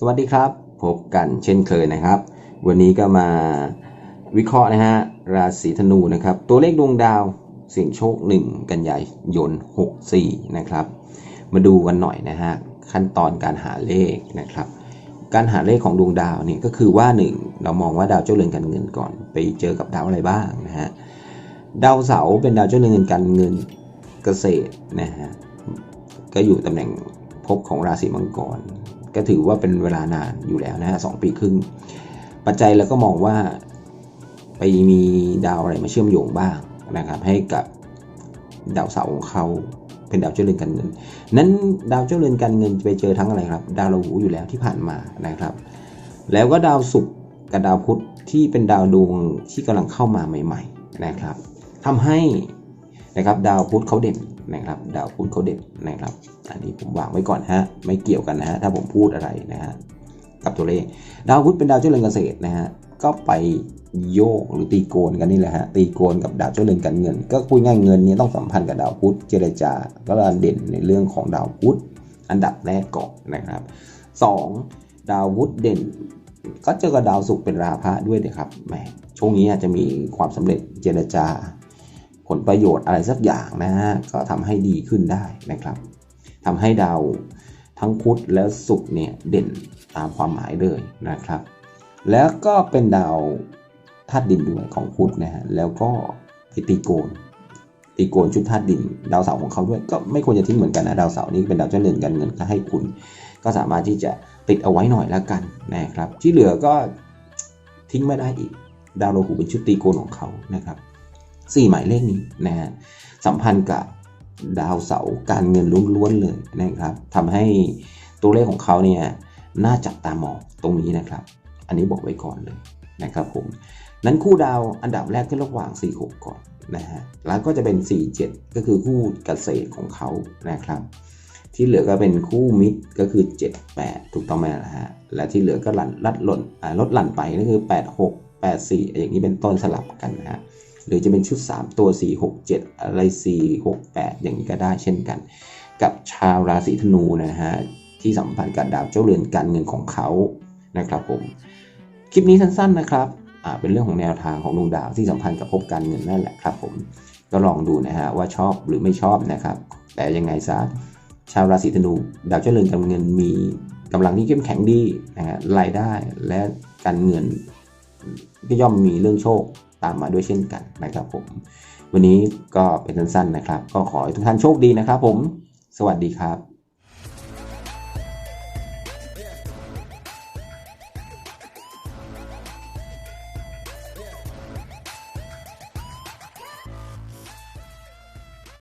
สวัสดีครับ พบกันเช่นเคยนะครับ วันนี้ก็มาวิเคราะห์นะฮะราศีธนูนะครับ ตัวเลขดวงดาวเสี่ยงโชค 1 กันยายน 64 นะครับ มาดูกันหน่อยนะฮะขั้นตอนการหาเลขนะครับ การหาเลขของดวงดาวเนี่ยก็คือว่า 1 เรามองว่าดาวเจ้าเรือนการเงินก่อน ไปเจอกับดาวอะไรบ้างนะฮะดาวเสาร์เป็นดาวเจ้าเรือนการเงินเกษตรนะฮะก็อยู่ตำแหน่งภพของราศีมังกร ก็ถือว่าเป็นเวลานานอยู่แล้วนะฮะสองปีครึ่ง ปัจจัยเราก็มองว่าไปมีดาวอะไรมาเชื่อมโยงบ้างนะครับให้กับดาวเสาร์ของเขาเป็นดาวเจ้าเรือนการเงิน นั้นดาวเจ้าเรือนการเงินไปเจอทั้งอะไรครับ ดาวราหูอยู่แล้วที่ผ่านมานะครับ แล้วก็ดาวศุกร์กับดาวพุธที่เป็นดาวดวงที่กำลังเข้ามาใหม่ ๆ นะครับทำให้ นะครับ ดาวพุธเขาเด่นนะครับ ดาวพุธเขาเด่นนะครับ อันนี้ผมวางไว้ก่อนฮะ ไม่เกี่ยวกันนะฮะ ถ้าผมพูดอะไรนะฮะ กับตัวเลข ดาวพุธเป็นดาวเจ้าเรือนเกษตรนะฮะ ก็ไปโยกหรือตีโกนกันนี่แหละฮะ ตีโกนกับดาวเจ้าเรือนการเงิน ก็พูดง่ายเงินนี้ต้องสัมพันธ์กับดาวพุธเจรจาก็เด่นในเรื่องของดาวพุธอันดับแรกก่อนนะครับสองดาวพุธเด่น ก็เจอกับดาวศุกร์เป็นราพะด้วยนะครับแหมช่วงนี้อาจจะมีความสำเร็จเจรจา ผลประโยชน์อะไรสักอย่างนะฮะก็ทำให้ดีขึ้นได้นะครับทำให้ดาวทั้งพุธและศุกร์เนี่ยเด่นตามความหมายเลยนะครับ แล้วก็เป็นดาวธาตุดินด้วยของพุธนะฮะแล้วก็ไปตีโกนตีโกนชุดธาตุดิน ดาวเสาร์ของเขาด้วยก็ไม่ควรจะทิ้งเหมือนกันนะดาวเสาร์นี้เป็นดาวเจ้าเรือนการเงินก็ให้คุณ ก็สามารถที่จะติดเอาไว้หน่อยแล้วกันนะครับ ที่เหลือก็ทิ้งไม่ได้อีก ดาวราหูเป็นชุดตีโกนของเขานะครับ สี่หมายเลขนี้นะฮะสัมพันธ์กับดาวเสาร์การเงินล้วนๆเลยนะครับทำให้ตัวเลขของเขาเนี่ยน่าจับตามองตรงนี้นะครับ อันนี้บอกไว้ก่อนเลยนะครับผมนั้นคู่ดาวอันดับแรกก็ระหว่าง 4 6 ก่อนนะฮะแล้วก็จะเป็น 4 7 ก็คือคู่เกษตรของเขานะครับ ที่เหลือก็เป็นคู่มิตรก็คือ 7 8 ถูกต้องไหมนะฮะและที่เหลือก็หลั่นลัดหล่นลดหลั่นไปก็คือ 8 6 8 4 อย่างนี้เป็นต้นสลับกันนะฮะ หรือจะเป็นชุด 3 ตัว 4 6 7 อะไร 4 6 8 อย่างนี้ก็ได้เช่นกัน กับชาวราศีธนูนะฮะที่สัมพันธ์กับดาวเจ้าเรือนการเงินของเขานะครับผมคลิปนี้สั้นๆนะครับเป็นเรื่องของแนวทางของดวงดาวที่สัมพันธ์กับภพการเงินนั่นแหละครับผมก็ลองดูนะฮะว่าชอบหรือไม่ชอบนะครับ แต่ยังไงซะชาวราศีธนูดาวเจ้าเรือนการเงินมีกำลังที่เข้มแข็งดีนะฮะรายได้และการเงินก็ย่อมมีเรื่องโชค ตามมาด้วยเช่นกันนะครับผม วันนี้ก็เป็นสั้นๆนะครับ ก็ขอให้ทุกท่านโชคดีนะครับผม สวัสดีครับ